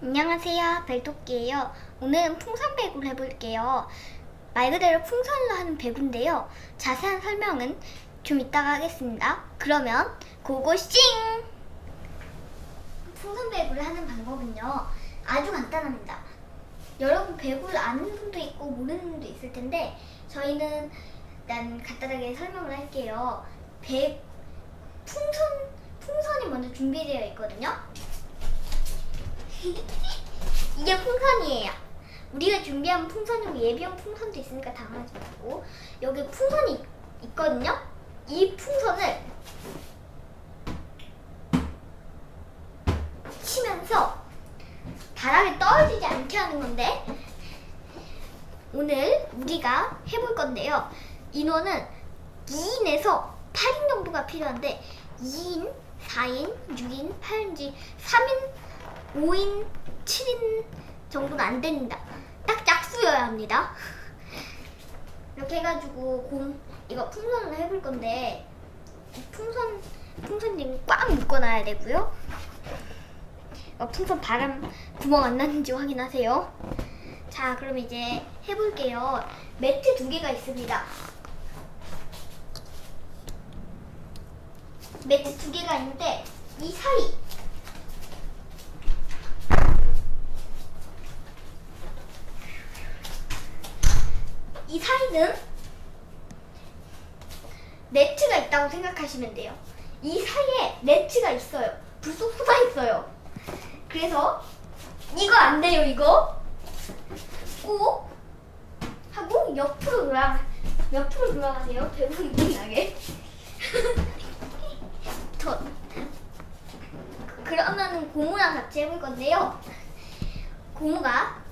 안녕하세요. 벨토끼예요. 오늘은 풍선 배구를 해볼게요. 말 그대로 풍선으로 하는 배구인데요. 자세한 설명은 좀 이따가 하겠습니다. 그러면 고고싱! 풍선 배구를 하는 방법은요. 아주 간단합니다. 여러분 배구를 아는 분도 있고 모르는 분도 있을 텐데 저희는 일단 간단하게 설명을 할게요. 배 풍선 풍선이 먼저 준비되어 있거든요. 이게 풍선이에요. 우리가 준비한 풍선이고 예비용 풍선도 있으니까 당하지 말고 여기 풍선이 있- 있거든요. 이 풍선을 치면서 바닥에 떨어지지 않게 하는 건데 오늘 우리가 해볼 건데요. 인원은 2인에서 8인 정도가 필요한데 2인, 4인, 6인, 8인지 3인 5인, 7인 정도는 안 됩니다. 딱 짝수여야 합니다. 이렇게 해가지고 공 이거 풍선을 해볼 건데 이 풍선 풍선님 꽉 묶어놔야 되고요. 어, 풍선 바람 구멍 안 나는지 확인하세요. 자, 그럼 이제 해볼게요. 매트 두 개가 있습니다. 매트 두 개가 있는데 이 사이 이 사이는 네트가 있다고 생각하시면 돼요. 이 사이에 네트가 있어요. 불쑥 쏟아 있어요. 그래서 이거 안 돼요, 이거. 꼭 하고 옆으로 돌아 옆으로 돌아가세요. 입이 나게. 저 그러면은 고무랑 같이 해볼 건데요. 고무가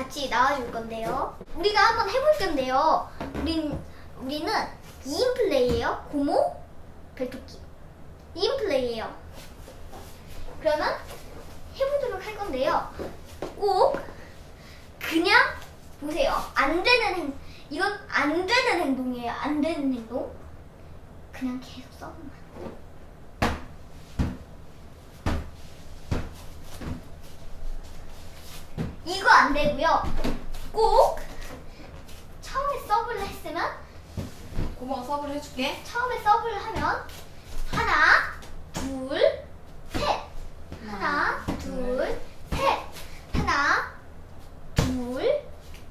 같이 나와줄 건데요. 우리가 한번 해볼 건데요. 우린, 우리는 2인 플레이예요. 고모, 벨토끼. 2인 플레이예요. 그러면 해보도록 할 건데요. 꼭 그냥 보세요. 안 되는 행, 이건 안 되는 행동이에요. 안 되는 행동. 그냥 계속 써보면. 이거 안 되고요. 꼭 처음에 서브를 했으면 고마워 서브를 해줄게. 처음에 서브를 하면 하나, 둘, 셋. 하나, 둘, 셋. 하나, 둘,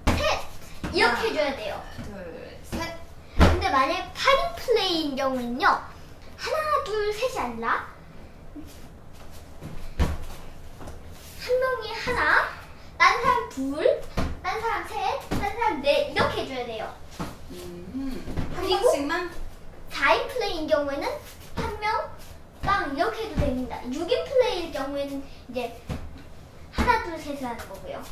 셋. 이렇게 하나. 해줘야 돼요. 둘, 셋. 근데 만약에 8인 플레이인 경우는요. 하나, 둘, 셋이 아니라 한 명이 하나, 딴 사람 둘, 딴 사람 넷 이렇게 해줘야 돼요. 음. 한 그리고- 번씩만. 4인 플레이인 경우에는 한 명 빵 이렇게 해도 됩니다. 6인 플레이일 경우에는 이제 하나, 둘, 셋을 하는 거고요.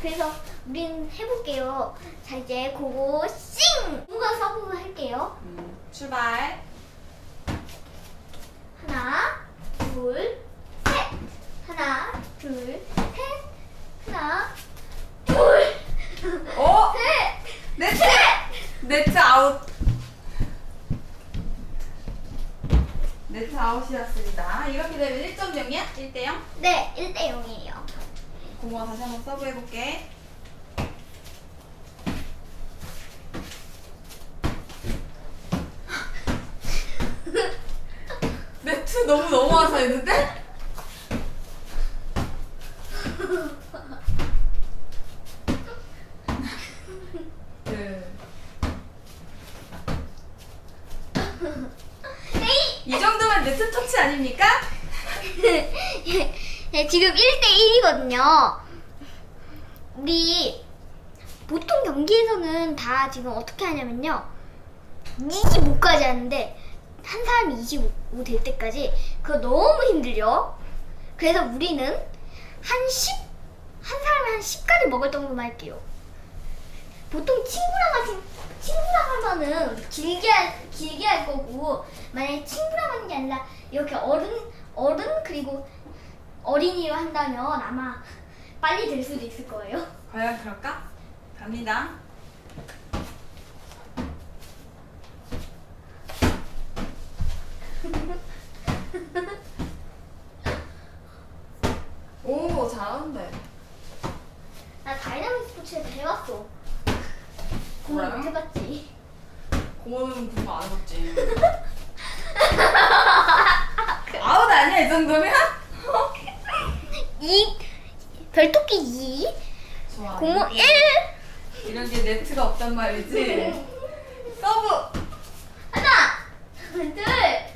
그래서 우린 해볼게요. 자, 이제 그거 싱! 누가 서브 할게요. 음. 출발. 하나, 둘, 셋! 하나, 둘, 셋! 하나, 둘, 오. 셋! 네트. 네트 아웃. 네트 아웃이었습니다. 이렇게 되면 1점 0이야? 1대 0? 네, 1대 0이에요. 고마워 다시 한번 서브 해볼게. 네트 너무 넘어와서 했는데? 네. 이 정도면 네트 터치 아닙니까? 네, 지금 1대1이거든요. 우리 보통 경기에서는 다 지금 어떻게 하냐면요. 25까지 하는데 한 사람이 25 될 때까지 그거 너무 힘들죠. 그래서 우리는 한 10, 한 사람이 한 10까지 먹을 정도만 할게요. 보통 친구랑 하신 친구랑 하면은 길게 할, 길게 할 거고 만약에 친구랑 하는 게 아니라 이렇게 어른 어른 그리고 어린이로 한다면 아마 빨리 될 수도 있을 거예요. 과연 그럴까? 갑니다. 잘하는데. 나 다이나믹 스포츠에서 해봤어. 공부 그래요? 못 해봤지. 고모는 공부 안 해봤지. 아웃 아니야 이 정도면? 이 별토끼 2, 좋아. 공모 1. 이런 게 네트가 없단 말이지. 서브. 하나, 둘, 셋.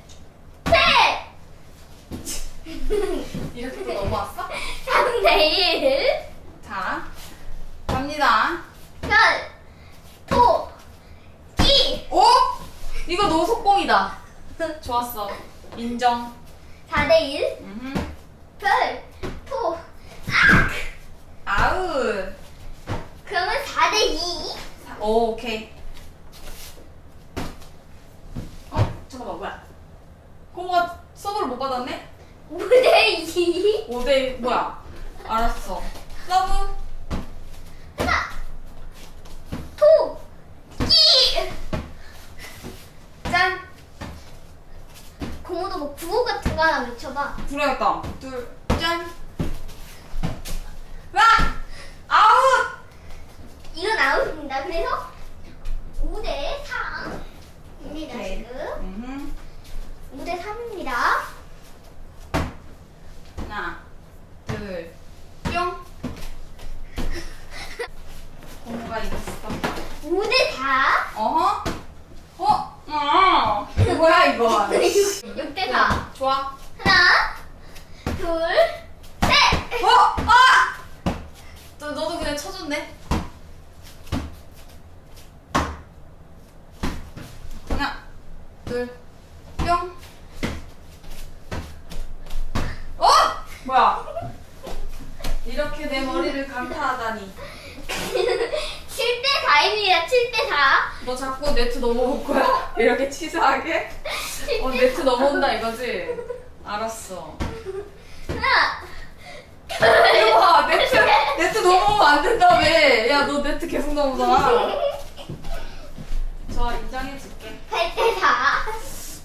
이렇게 또 넘어왔어? 3대 1. 자, 갑니다. 별, 토, 끼. 오! 이거 너 속공이다. 좋았어. 인정. 4대 1. 음흠. 별, 토. 아웃. 그러면 4대 2. 사- 오, 오케이. 어, 잠깐만, 뭐야? 고모가 서브를 못 받았네? 5대 2. 5대, 뭐야? 알았어. 서브. 하나, 토, 끼. 짠. 뭐 구호 같은 거 하나 외쳐봐. 불어야겠다. 둘, 짠. 와! 아웃! 이건 아웃입니다. 그래서 5대 3입니다, 오케이. 지금. 음흠. 5대 3입니다. 하나, 둘, 뿅. 고모가 이겼어. 5대 4. 어허? 어? 어? 뭐야 이거? 6대 4. 좋아. 하나, 둘, 셋. 어? 아! 너, 너도 그냥 쳐줬네. 하나, 둘, 뿅. 어? 뭐야? 이렇게 내 머리를 강타하다니. 7대 4입니다. 7대 4. 너 자꾸 네트 넘어올 거야? 이렇게 치사하게? 어, 네트 넘어온다 이거지? 알았어. 하나, 이거 봐, 네트, 네트 넘어오면 안 된다며. 야, 너 네트 계속 넘어잖아. 좋아, 인정해줄게. 8대 4.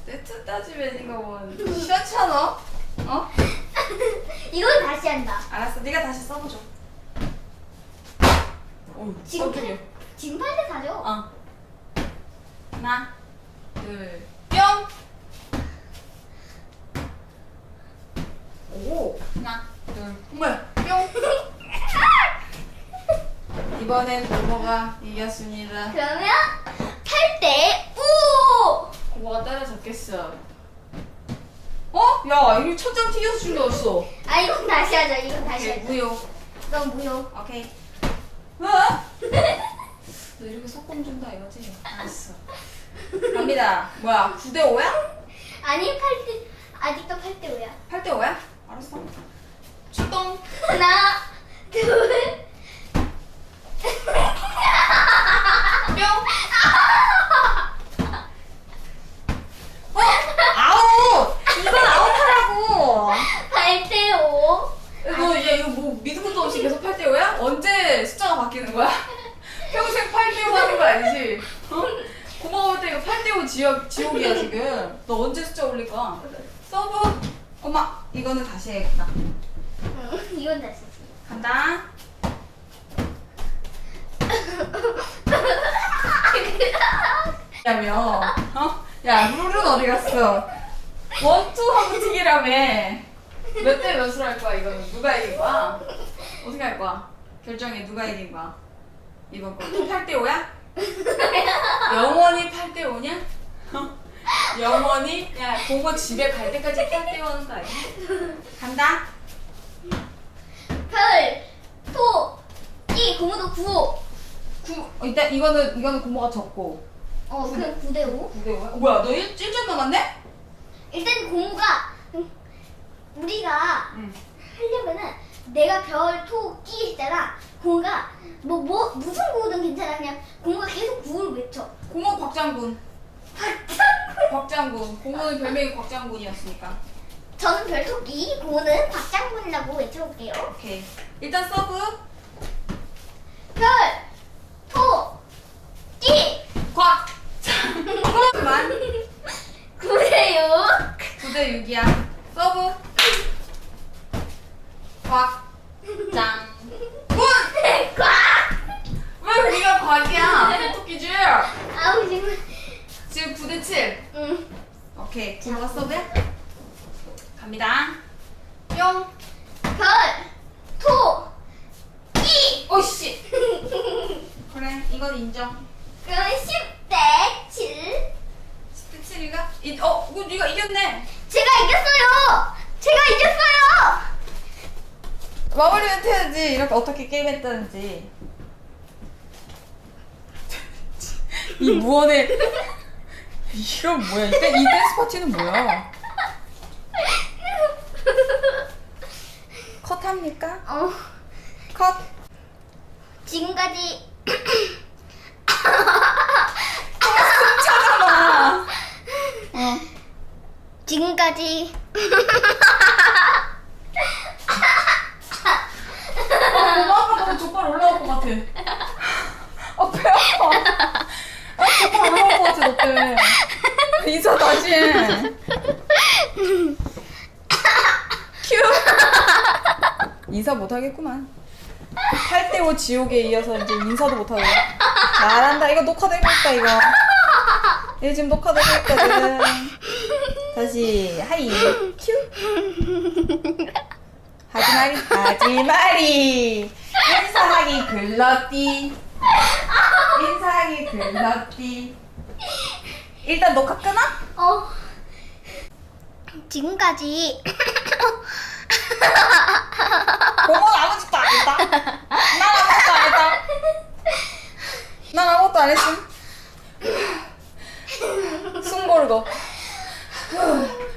네트 따지면 이거 뭐, 시원찮아? 어? 이건 다시 한다. 알았어, 네가 다시 써보죠. 오, 지금 깜짝이야. 지금 8대 4죠? 어. 하나, 둘, 뿅! 오, 하나, 둘, 뭐야, 뿅! 이번엔 고모가 이겼습니다. 그러면 8대 5. 고모가 따라잡겠어. 어? 야, 이거 첫장 튀겨서 죽였어. 아 이건 다시 하자. 이건 다시 오케이, 하자. 무효. 넌 무효. 오케이. 어? 너 이렇게 속공 준다 이거지? 알았어. 갑니다. 뭐야, 9대 5야? 아니 8대 아직도 8대 5야. 8대 5야? 알았어. 출동. 하나, 둘, 뿅. 어? 아웃! 이건 아웃하라고! 8대 5. 너얘 이거 뭐 믿을 것도 없이 계속 8대 5야? 언제 숫자가 바뀌는 거야? 평생 8대 5 하는 거 아니지? 어? 고마울 때 이거 8대 5 지옥, 지옥이야 지금. 너 언제 숫자 올릴 거야? 서브. 엄마, 이거는 다시 해야겠다. 응, 이건 다시. 간다. 야며, 어? 야, 룰은 어디 갔어? 원투 하고 튀기라며. 몇 대 몇으로 할 거야, 이거는? 누가 이긴 거야? 어떻게 할 거야? 결정해, 누가 이긴 거야? 이번 거. 또 8대 5야? 영원히 8대 5냐? 영원히? 야, 고모 집에 갈 때까지 8대 5 하는 거 아니야? 간다. 별, 토, 끼, 고무도 9. 구, 어, 일단 이거는 이거는 고모가 적고 어, 그럼 9대 5. 9대 5야? 뭐야 너 1, 1점 남았네? 일단 고무가 음, 우리가 응 하려면은 내가 별, 토, 끼 했잖아. 고무가 뭐, 뭐, 무슨 구호든 괜찮아. 그냥 고무가 계속 구호를 외쳐. 고모 곽장군 곽장군. 고모는 별명이 곽장군이었으니까. 저는 별, 토, 끼, 고무는 박장군이라고 외쳐볼게요. 오케이. 일단 서브 별, 토, 끼, 곽장군만 9대 6. 9대 6이야 서브 곽 오케이. 고모가 서브야? 갑니다. 뿅. 별, 토, 이. 오씨. 그래, 이건 인정. 그럼 10대 7. 10대 7이가? 이, 어, 이거 네가 이겼네. 제가 이겼어요. 제가 이겼어요. 마무리 멘트 해야지. 이렇게 어떻게 게임했다는지. 이 무언의 이건 뭐야? 이때 이 댄스 파티는 뭐야? 컷 합니까? 어, 컷. 지금까지 찾아봐. 어. 지금까지 어, 아빠 너무 족발 올라올 것 같아. 아, 배 아파. 아, 족발 너 때문에. 인사 다시 해. 큐. 인사 못하겠구만. 8대5 지옥에 이어서 이제 인사도 못하고. 잘한다. 이거 녹화되고 있다, 이거. 이거 지금 녹화되고 있거든. 다시, 하이. 큐. 하지마리 하지마리 인사하기 글렀디 인사하기 글렀디 일단 녹화 끊어? 어. 지금까지. 고모 아무 짓도 안 했다? 난 아무것도 안 했다. 난 아무것도 안 했음. 숨 고르고.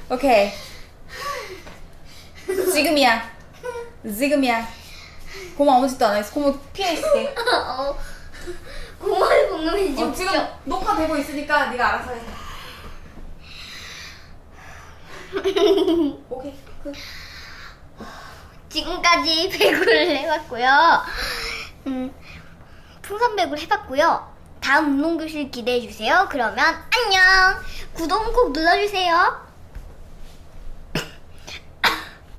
오케이. 지금이야. 지금이야. 고모 아무 짓도 안 했어. 고모 피해 있을게. 어 이제 어, 지금 웃겨. 녹화되고 있으니까 네가 알아서 해. 오케이. 그. 지금까지 배구를 해봤고요. 음, 풍선 배구를 해봤고요. 다음 운동 교실 기대해 주세요. 그러면 안녕. 구독 꼭 눌러주세요.